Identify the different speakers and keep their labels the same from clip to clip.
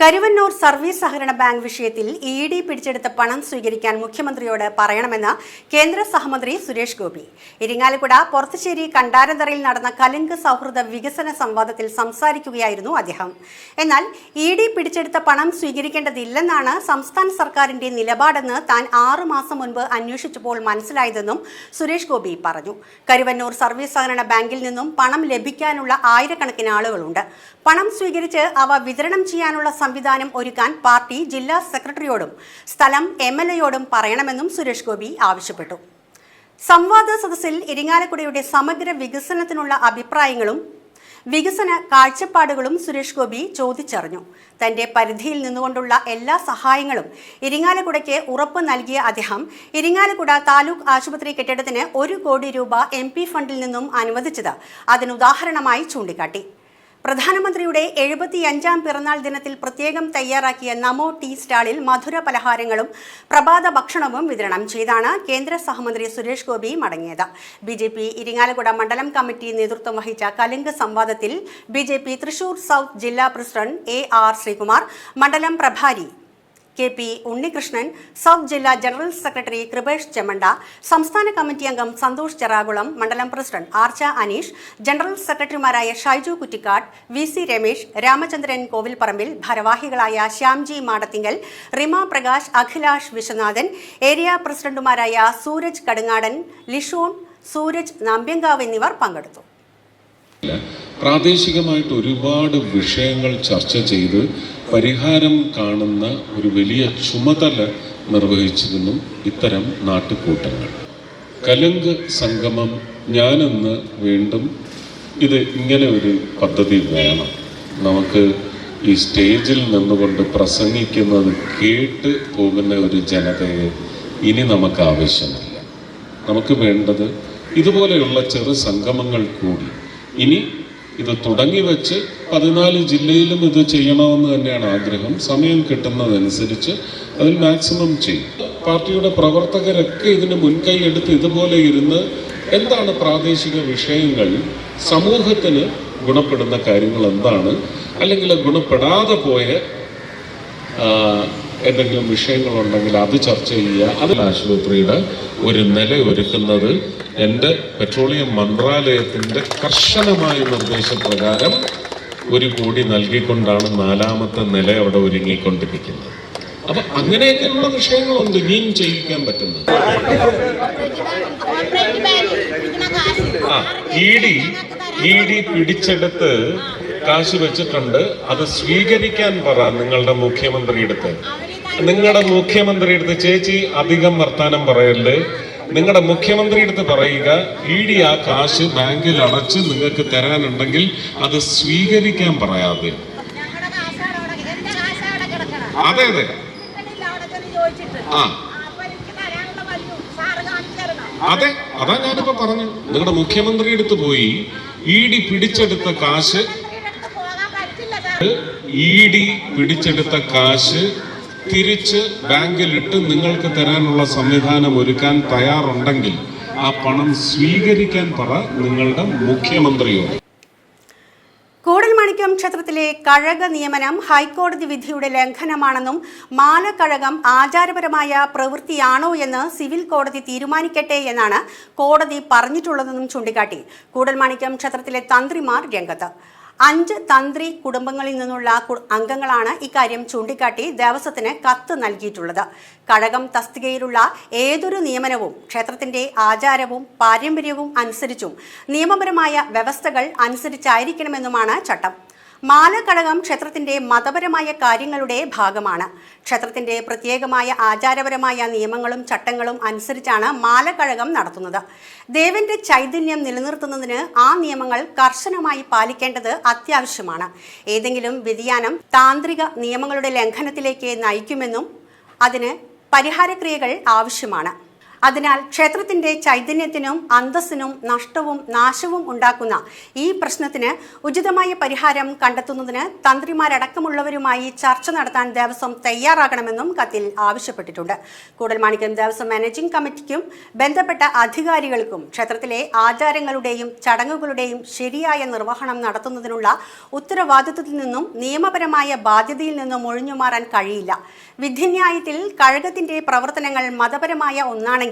Speaker 1: Karuvannur service സഹകരണ bank വിഷയത്തിൽ E D പിടിച്ചെടുത്ത പണം സ്വീകരിക്കാൻ മുഖ്യമന്ത്രിയോട് പറയണമെന്ന് കേന്ദ്ര സഹമന്ത്രി സുരേഷ് ഗോപി. ഇരിങ്ങാലക്കുട പൊറത്തുശ്ശേരി കണ്ടാരന്തറയിൽ നടന്ന കലുങ്ക് സൗഹൃദ വികസന സംവാദത്തിൽ സംസാരിക്കുകയായിരുന്നു അദ്ദേഹം. എന്നാൽ ഇ ഡി പിടിച്ചെടുത്ത പണം സ്വീകരിക്കേണ്ടതില്ലെന്നാണ് സംസ്ഥാന സർക്കാരിന്റെ നിലപാടെന്ന് താൻ ആറു മാസം മുൻപ് അന്വേഷിച്ചപ്പോൾ മനസ്സിലായതെന്നും സുരേഷ് ഗോപി പറഞ്ഞു. കരുവന്നൂർ സർവീസ് സഹകരണ ബാങ്കിൽ നിന്നും പണം ലഭിക്കാനുള്ള ആയിരക്കണക്കിന് ആളുകളുണ്ട്. പണം സ്വീകരിച്ച് അവ വിതരണം ചെയ്യാനുള്ള സംവിധാനം ഒരുക്കാൻ പാർട്ടി ജില്ലാ സെക്രട്ടറിയോടും സ്ഥലം എം എൽ എയോടും പറയണമെന്നും സുരേഷ് ഗോപി ആവശ്യപ്പെട്ടു. സംവാദ സദസ്സിൽ ഇരിങ്ങാലക്കുടയുടെ സമഗ്ര വികസനത്തിനുള്ള അഭിപ്രായങ്ങളും വികസന കാഴ്ചപ്പാടുകളും സുരേഷ് ഗോപി ചോദിച്ചറിഞ്ഞു. തന്റെ പരിധിയിൽ നിന്നുകൊണ്ടുള്ള എല്ലാ സഹായങ്ങളും ഇരിങ്ങാലക്കുടയ്ക്ക് ഉറപ്പ് നൽകിയ അദ്ദേഹം ഇരിങ്ങാലക്കുട താലൂക്ക് ആശുപത്രി കെട്ടിടത്തിന് ഒരു കോടി രൂപ എം ഫണ്ടിൽ നിന്നും അനുവദിച്ചത് അതിനുദാഹരണമായി ചൂണ്ടിക്കാട്ടി. പ്രധാനമന്ത്രിയുടെ എഴുപത്തിയഞ്ചാം പിറന്നാൾ ദിനത്തിൽ പ്രത്യേകം തയ്യാറാക്കിയ നമോ ടീ സ്റ്റാളിൽ മധുര പലഹാരങ്ങളും പ്രഭാത ഭക്ഷണവും വിതരണം ചെയ്താണ് കേന്ദ്ര സഹമന്ത്രി സുരേഷ് ഗോപി മടങ്ങിയത്. ബി ജെ പി ഇരിങ്ങാലക്കുട മണ്ഡലം കമ്മിറ്റി നേതൃത്വം വഹിച്ച കലുങ്ക് സംവാദത്തിൽ B J P Thrissur south ജില്ലാ പ്രസിഡന്റ് എ ആർ ശ്രീകുമാർ മണ്ഡലം പ്രഭാരി കെ പി ഉണ്ണികൃഷ്ണൻ സൗത്ത് ജില്ലാ ജനറൽ സെക്രട്ടറി കൃപേഷ് ചെമ്മണ്ട സംസ്ഥാന കമ്മിറ്റി അംഗം സന്തോഷ് ചെറാകുളം മണ്ഡലം പ്രസിഡന്റ് ആർച്ച അനീഷ് ജനറൽ സെക്രട്ടറിമാരായ ഷൈജു കുറ്റിക്കാട് വി സി രമേശ് രാമചന്ദ്രൻ കോവിൽപ്പറമ്പിൽ ഭാരവാഹികളായ ശ്യാംജി മാടത്തിങ്കൽ റിമ പ്രകാശ് അഖിലാഷ് വിശ്വനാഥൻ ഏരിയ പ്രസിഡന്റുമാരായ സൂരജ് കടുങ്ങാടൻ ലിഷോൺ സൂരജ് നമ്പ്യങ്കാവ് എന്നിവർ പങ്കെടുത്തു.
Speaker 2: പ്രാദേശികമായിട്ട് ഒരുപാട് വിഷയങ്ങൾ ചർച്ച ചെയ്ത് പരിഹാരം കാണുന്ന ഒരു വലിയ ചുമതല നിർവഹിച്ചിരുന്നു ഇത്തരം നാട്ടുകൂട്ടങ്ങൾ. കലുങ്ക് സംഗമം ഞാനെന്ന് വീണ്ടും ഇത് ഇങ്ങനെ ഒരു പദ്ധതി വേണം. നമുക്ക് ഈ സ്റ്റേജിൽ നിന്നുകൊണ്ട് പ്രസംഗിക്കുന്നത് കേട്ട് പോകുന്ന ഒരു ജനതയെ ഇനി നമുക്ക് ആവശ്യമില്ല നമുക്ക് വേണ്ടത് ഇതുപോലെയുള്ള ചെറു സംഗമങ്ങൾ കൂടി ഇനി ഇത് തുടങ്ങി വെച്ച് പതിനാല് ജില്ലയിലും ഇത് ചെയ്യണമെന്ന് തന്നെയാണ് ആഗ്രഹം. സമയം കിട്ടുന്നതനുസരിച്ച് അതിൽ മാക്സിമം ചെയ്യും. പാർട്ടിയുടെ പ്രവർത്തകരൊക്കെ ഇതിന് മുൻകൈ എടുത്ത് ഇതുപോലെ ഇരുന്ന് എന്താണ് പ്രാദേശിക വിഷയങ്ങൾ സമൂഹത്തിന് ഗുണപ്പെടുന്ന കാര്യങ്ങൾ എന്താണ് അല്ലെങ്കിൽ ഗുണപ്പെടാതെ പോയ എന്തെങ്കിലും വിഷയങ്ങളുണ്ടെങ്കിൽ അത് ചർച്ച ചെയ്യുക. അതിൽ ആശുപത്രിയുടെ ഒരു നില ഒരുക്കുന്നത് എന്റെ പെട്രോളിയം മന്ത്രാലയത്തിന്റെ കർശനമായ നിർദ്ദേശപ്രകാരം ഒരു കൂടി നൽകിക്കൊണ്ടാണ് നാലാമത്തെ നില അവിടെ ഒരുങ്ങിക്കൊണ്ടിരിക്കുന്നത്. അപ്പൊ അങ്ങനെയൊക്കെയുള്ള വിഷയങ്ങളുണ്ട്. ഇനിയും ചെയ്യിക്കാൻ പറ്റുന്നത്. ഇ ഡി പിടിച്ചെടുത്ത് കാശ് വെച്ചിട്ടുണ്ട്. അത് സ്വീകരിക്കാൻ പറ നിങ്ങളുടെ മുഖ്യമന്ത്രിയുടെ അടുത്ത്. നിങ്ങളുടെ മുഖ്യമന്ത്രി അടുത്ത് ചേച്ചി അധികം വർത്താനം പറയല്ലേ നിങ്ങളുടെ മുഖ്യമന്ത്രി അടുത്ത് പറയുക ഇ ഡി ആ കാശ് ബാങ്കിൽ അടച്ച് നിങ്ങൾക്ക് തരാനുണ്ടെങ്കിൽ അത് സ്വീകരിക്കാൻ പറയാതെ. അതെ അതെ. ആ. അതെ അതാ ഞാനിപ്പോ പറഞ്ഞു നിങ്ങളുടെ മുഖ്യമന്ത്രി അടുത്ത് പോയി ഇ ഡി പിടിച്ചെടുത്ത കാശ് ഇ ഡി പിടിച്ചെടുത്ത കാശ് തിരിച്ച് ബാങ്കിലിട്ട് നിങ്ങൾക്ക് തരാനുള്ള സംവിധാനം ഒരുക്കാൻ തയ്യാറുണ്ടെങ്കിൽ ആ പണം സ്വീകരിക്കാൻ പറ നിങ്ങളുടെ മുഖ്യമന്ത്രിയോട്.
Speaker 1: കൂടൽമാണിക്യം ക്ഷേത്രത്തിലെ കഴക നിയമനം ഹൈക്കോടതി വിധിയുടെ ലംഘനമാണെന്നും മാലക്കഴകം ആചാരപരമായ പ്രവൃത്തിയാണോ എന്ന് സിവിൽ കോടതി തീരുമാനിക്കട്ടെ എന്നാണ് കോടതി പറഞ്ഞിട്ടുള്ളതെന്നും ചൂണ്ടിക്കാട്ടി. കൂടൽമാണിക്യം ക്ഷേത്രത്തിലെ തന്ത്രിമാർ രംഗത്ത്. അഞ്ച് തന്ത്രി കുടുംബങ്ങളിൽ നിന്നുള്ള അംഗങ്ങളാണ് ഇക്കാര്യം ചൂണ്ടിക്കാട്ടി ദേവസ്വത്തിന് കത്ത് നൽകിയിട്ടുള്ളത്. കഴകം തസ്തികയിലുള്ള ഏതൊരു നിയമനവും ക്ഷേത്രത്തിന്റെ ആചാരവും പാരമ്പര്യവും അനുസരിച്ചും നിയമപരമായ വ്യവസ്ഥകൾ അനുസരിച്ചായിരിക്കണമെന്നുമാണ് ചട്ടം. മാലക്കഴകം ക്ഷേത്രത്തിന്റെ മതപരമായ കാര്യങ്ങളുടെ ഭാഗമാണ്. ക്ഷേത്രത്തിന്റെ പ്രത്യേകമായ ആചാരപരമായ നിയമങ്ങളും ചട്ടങ്ങളും അനുസരിച്ചാണ് മാലക്കഴകം നടത്തുന്നത്. ദേവന്റെ ചൈതന്യം നിലനിർത്തുന്നതിന് ആ നിയമങ്ങൾ കർശനമായി പാലിക്കേണ്ടത് അത്യാവശ്യമാണ്. ഏതെങ്കിലും വ്യതിയാനം താന്ത്രിക നിയമങ്ങളുടെ ലംഘനത്തിലേക്ക് നയിക്കുമെന്നും അതിന് പരിഹാരക്രിയകൾ ആവശ്യമാണ്. അതിനാൽ ക്ഷേത്രത്തിന്റെ ചൈതന്യത്തിനും അന്തസ്സിനും നഷ്ടവും നാശവും ഉണ്ടാക്കുന്ന ഈ പ്രശ്നത്തിന് ഉചിതമായ പരിഹാരം കണ്ടെത്തുന്നതിന് തന്ത്രിമാരടക്കമുള്ളവരുമായി ചർച്ച നടത്താൻ ദേവസ്വം തയ്യാറാകണമെന്നും കത്തിൽ ആവശ്യപ്പെട്ടിട്ടുണ്ട്. കൂടൽമാണിക്യം ദേവസ്വം മാനേജിംഗ് കമ്മിറ്റിക്കും ബന്ധപ്പെട്ട അധികാരികൾക്കും ക്ഷേത്രത്തിലെ ആചാരങ്ങളുടെയും ചടങ്ങുകളുടെയും ശരിയായ നിർവഹണം നടത്തുന്നതിനുള്ള ഉത്തരവാദിത്വത്തിൽ നിന്നും നിയമപരമായ ബാധ്യതയിൽ നിന്നും ഒഴിഞ്ഞുമാറാൻ കഴിയില്ല. വിധിന്യായത്തിൽ കഴകത്തിന്റെ പ്രവർത്തനങ്ങൾ മതപരമായ ഒന്നാണെങ്കിൽ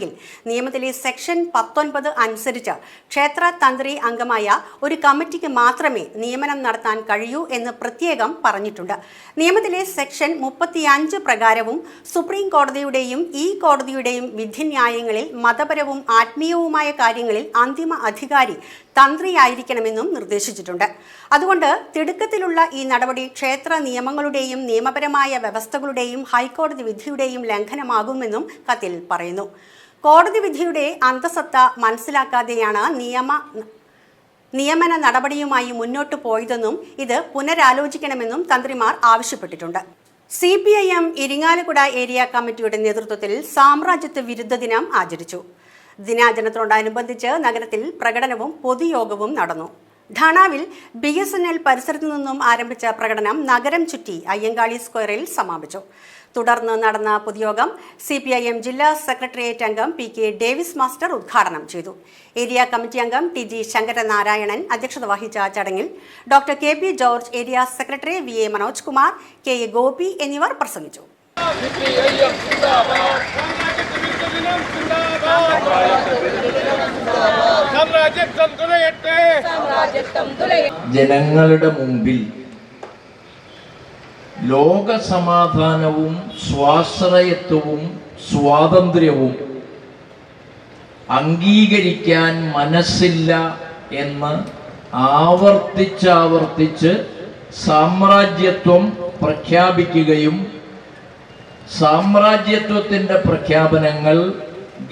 Speaker 1: നിയമത്തിലെ സെക്ഷൻ പത്തൊൻപത് അനുസരിച്ച് ക്ഷേത്ര തന്ത്രി അംഗമായ ഒരു കമ്മിറ്റിക്ക് മാത്രമേ നിയമനം നടത്താൻ കഴിയൂ എന്ന് പ്രത്യേകം പറഞ്ഞിട്ടുണ്ട്. നിയമത്തിലെ സെക്ഷൻ മുപ്പത്തിയഞ്ച് പ്രകാരവും സുപ്രീം കോടതിയുടെയും ഈ കോടതിയുടെയും വിധിന്യായങ്ങളിൽ മതപരവും ആത്മീയവുമായ കാര്യങ്ങളിൽ അന്തിമ അധികാരി തന്ത്രിയായിരിക്കണമെന്നും നിർദ്ദേശിച്ചിട്ടുണ്ട്. അതുകൊണ്ട് തിടുക്കത്തിലുള്ള ഈ നടപടി ക്ഷേത്ര നിയമങ്ങളുടെയും നിയമപരമായ വ്യവസ്ഥകളുടെയും ഹൈക്കോടതി വിധിയുടെയും ലംഘനമാകുമെന്നും കത്തിൽ പറയുന്നു. കോടതി വിധിയുടെ അന്തസത്ത മനസ്സിലാക്കാതെയാണ് നിയമ നിയമന നടപടിയുമായി മുന്നോട്ടു പോയതെന്നും ഇത് പുനരാലോചിക്കണമെന്നും തന്ത്രിമാർ ആവശ്യപ്പെട്ടിട്ടുണ്ട്. C P I M Irinjalakuda area കമ്മിറ്റിയുടെ നേതൃത്വത്തിൽ സാമ്രാജ്യത്വ വിരുദ്ധ ദിനം ആചരിച്ചു. ദിനാചരണത്തോടനുബന്ധിച്ച് നഗരത്തിൽ പ്രകടനവും പൊതുയോഗവും നടന്നു. ധണാവിൽ ബി എസ് എൻ എൽ പരിസരത്തു നിന്നും ആരംഭിച്ച പ്രകടനം നഗരം ചുറ്റി അയ്യങ്കാളി സ്ക്വയറിൽ സമാപിച്ചു. തുടർന്ന് നടന്ന പൊതുയോഗം സി പി ഐ എം ജില്ലാ സെക്രട്ടേറിയറ്റ് അംഗം പി കെ ഡേവിസ് മാസ്റ്റർ ഉദ്ഘാടനം ചെയ്തു. ഏരിയ കമ്മിറ്റി അംഗം ടി ജി ശങ്കരനാരായണൻ അധ്യക്ഷത വഹിച്ച ചടങ്ങിൽ doctor K P George area secretary V A Manoj Kumar K A Gopi എന്നിവർ പ്രസംഗിച്ചു
Speaker 3: സാമ്രാജ്യത്വം തുലയട്ടെ
Speaker 4: ജനങ്ങളുടെ മുമ്പിൽ ലോക സമാധാനവും സ്വാശ്രയത്വവും സ്വാതന്ത്ര്യവും അംഗീകരിക്കാൻ മനസ്സില്ല എന്ന് ആവർത്തിച്ചാവർത്തിച്ച് സാമ്രാജ്യത്വം പ്രഖ്യാപിക്കുകയും സാമ്രാജ്യത്വത്തിന്റെ പ്രഖ്യാപനങ്ങൾ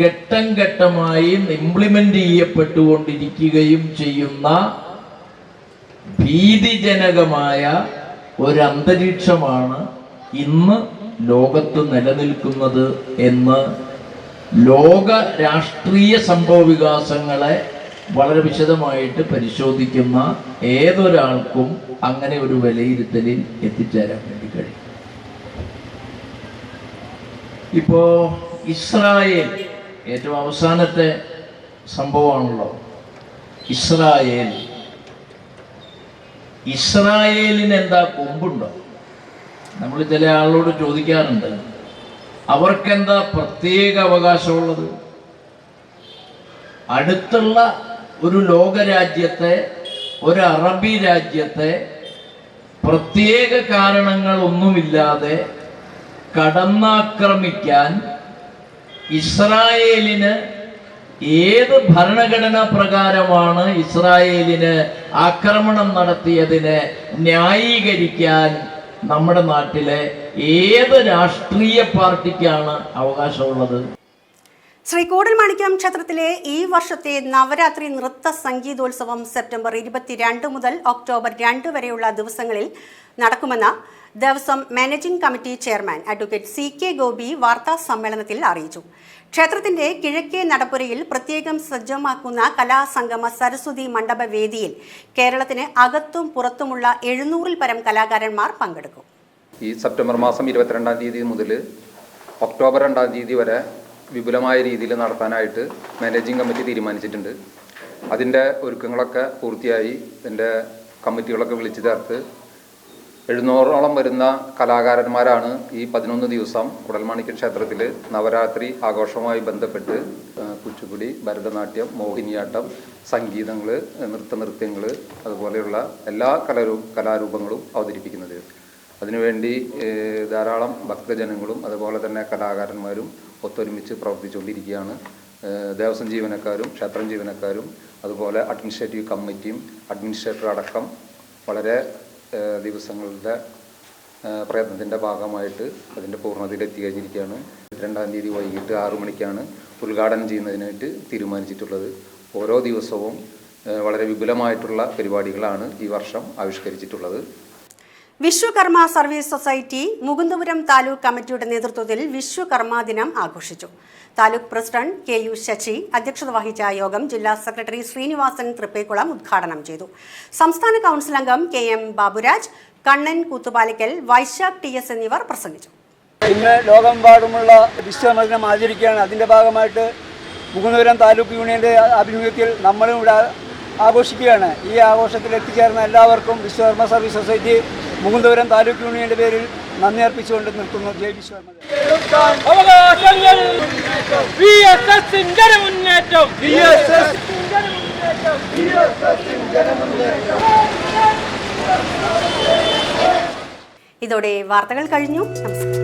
Speaker 4: ഘട്ടം ഘട്ടമായി ഇംപ്ലിമെന്റ് ചെയ്യപ്പെട്ടുകൊണ്ടിരിക്കുകയും ചെയ്യുന്ന ഭീതിജനകമായ ഒരു അന്തരീക്ഷമാണ് ഇന്ന് ലോകത്ത് നിലനിൽക്കുന്നത് എന്ന് ലോക രാഷ്ട്രീയ സംഭവ വികാസങ്ങളെ വളരെ വിശദമായിട്ട് പരിശോധിക്കുന്ന ഏതൊരാൾക്കും അങ്ങനെ ഒരു വിലയിരുത്തലിൽ എത്തിച്ചേരാൻ വേണ്ടി കഴിയും. ഇപ്പോ ഇസ്രായേൽ ഏറ്റവും അവസാനത്തെ സംഭവമാണല്ലോ ഇസ്രായേൽ. ഇസ്രായേലിന് എന്താ കൊമ്പുണ്ടോ? നമ്മൾ ചില ആളോട് ചോദിക്കാറുണ്ട്. അവർക്കെന്താ പ്രത്യേക അവകാശമുള്ളത്? അടുത്തുള്ള ഒരു ലോകരാജ്യത്തെ ഒരു അറബി രാജ്യത്തെ പ്രത്യേക കാരണങ്ങളൊന്നുമില്ലാതെ കടന്നാക്രമിക്കാൻ ഇസ്രായേലിന് ഏത് ഭരണഘടനാ പ്രകാരമാണ് ഇസ്രായേലിന് ആക്രമണം നടത്തിയതിനെ ന്യായീകരിക്കാൻ നമ്മുടെ നാട്ടിലെ ഏത് രാഷ്ട്രീയ പാർട്ടിക്കാണ് അവകാശമുള്ളത്?
Speaker 1: ശ്രീ കൂടൽമാണിക്യം ക്ഷേത്രത്തിലെ ഈ വർഷത്തെ നവരാത്രി നൃത്ത സംഗീതോത്സവം സെപ്റ്റംബർ ഇരുപത്തിരണ്ട് മുതൽ ഒക്ടോബർ രണ്ട് വരെയുള്ള ദിവസങ്ങളിൽ നടക്കുമെന്ന് Devaswom managing committee chairman advocate C K Gopi വാർത്താ സമ്മേളനത്തിൽ അറിയിച്ചു. ക്ഷേത്രത്തിന്റെ കിഴക്കേ നടപ്പുരയിൽ പ്രത്യേകം സജ്ജമാക്കുന്ന കലാസംഗമ സരസ്വതി മണ്ഡപ വേദിയിൽ കേരളത്തിന് അകത്തും പുറത്തുമുള്ള എഴുന്നൂറിൽ പരം കലാകാരന്മാർ പങ്കെടുക്കും.
Speaker 5: ഈ സെപ്റ്റംബർ മാസം ഇരുപത്തിരണ്ടാം തീയതി മുതൽ ഒക്ടോബർ രണ്ടാം തീയതി വരെ വിപുലമായ രീതിയിൽ നടത്താനായിട്ട് മാനേജിംഗ് കമ്മിറ്റി തീരുമാനിച്ചിട്ടുണ്ട്. അതിന്റെ ഒരുക്കങ്ങളൊക്കെ പൂർത്തിയായി ഇതിന്റെ കമ്മിറ്റികളൊക്കെ വിളിച്ചു ചേർത്ത് എഴുന്നൂറോളം വരുന്ന കലാകാരന്മാരാണ് ഈ പതിനൊന്ന് ദിവസം കുടൽമാണിക്യ ക്ഷേത്രത്തിൽ നവരാത്രി ആഘോഷവുമായി ബന്ധപ്പെട്ട് കുച്ചുപുടി ഭരതനാട്യം മോഹിനിയാട്ടം സംഗീതങ്ങൾ നൃത്തനൃത്യങ്ങൾ അതുപോലെയുള്ള എല്ലാ കലാരൂ കലാരൂപങ്ങളും അവതരിപ്പിക്കുന്നത്. അതിനുവേണ്ടി ധാരാളം ഭക്തജനങ്ങളും അതുപോലെ തന്നെ കലാകാരന്മാരും ഒത്തൊരുമിച്ച് പ്രവർത്തിച്ചുകൊണ്ടിരിക്കുകയാണ്. ദേവസ്വം ജീവനക്കാരും ക്ഷേത്രം ജീവനക്കാരും അതുപോലെ അഡ്മിനിസ്ട്രേറ്റീവ് കമ്മിറ്റിയും അഡ്മിനിസ്ട്രേറ്റർ അടക്കം വളരെ ദിവസങ്ങളുടെ പ്രയത്നത്തിന്റെ ഭാഗമായിട്ട് അതിന്റെ പൂർണതയിൽ എത്തിക്കഴിഞ്ഞിരിക്കുകയാണ് രണ്ടാം തീയതി വൈകിട്ട് ആറു മണിക്കാണ് ഉദ്ഘാടനം ചെയ്യുന്നതിനായിട്ട് തീരുമാനിച്ചിട്ടുള്ളത്. ഓരോ ദിവസവും വളരെ വിപുലമായിട്ടുള്ള പരിപാടികളാണ് ഈ വർഷം ആവിഷ്കരിച്ചിട്ടുള്ളത്.
Speaker 1: വിശ്വകർമ്മ സർവീസ് സൊസൈറ്റി മുകുന്ദപുരം താലൂക്ക് കമ്മിറ്റിയുടെ നേതൃത്വത്തിൽ വിശ്വകർമ്മ ദിനം ആഘോഷിച്ചു. Taluk president K U Sasi അധ്യക്ഷത വഹിച്ച യോഗം ജില്ലാ സെക്രട്ടറി ശ്രീനിവാസൻ തൃപ്പേക്കുളം ഉദ്ഘാടനം ചെയ്തു. സംസ്ഥാന കൗൺസിൽ അംഗം K M Baburaj Kannan Koothupalikkal Vaisakh T S എന്നിവർ പ്രസംഗിച്ചു.
Speaker 6: ഇന്ന് ലോകമെമ്പാടുമുള്ള ദിനം ആചരിക്കുകയാണ്. അതിന്റെ ഭാഗമായിട്ട് മുകുന്ദപുരം താലൂക്ക് യൂണിയന്റെ ആഭിമുഖ്യത്തിൽ നമ്മളും ഇവിടെ ആഘോഷിക്കുകയാണ്. ഈ ആഘോഷത്തിൽ എത്തിച്ചേർന്ന എല്ലാവർക്കും വിശ്വകർമ്മ സർവീസ് സൊസൈറ്റി മുകുന്ദപുരം താലൂക്ക് യൂണിയന്റെ പേരിൽ നന്ദി അർപ്പിച്ചുകൊണ്ട് നിർത്തുന്നു.
Speaker 3: ജെ ബി എസ്
Speaker 1: ഇതോടെ വാർത്തകൾ കഴിഞ്ഞു. നമസ്കാരം.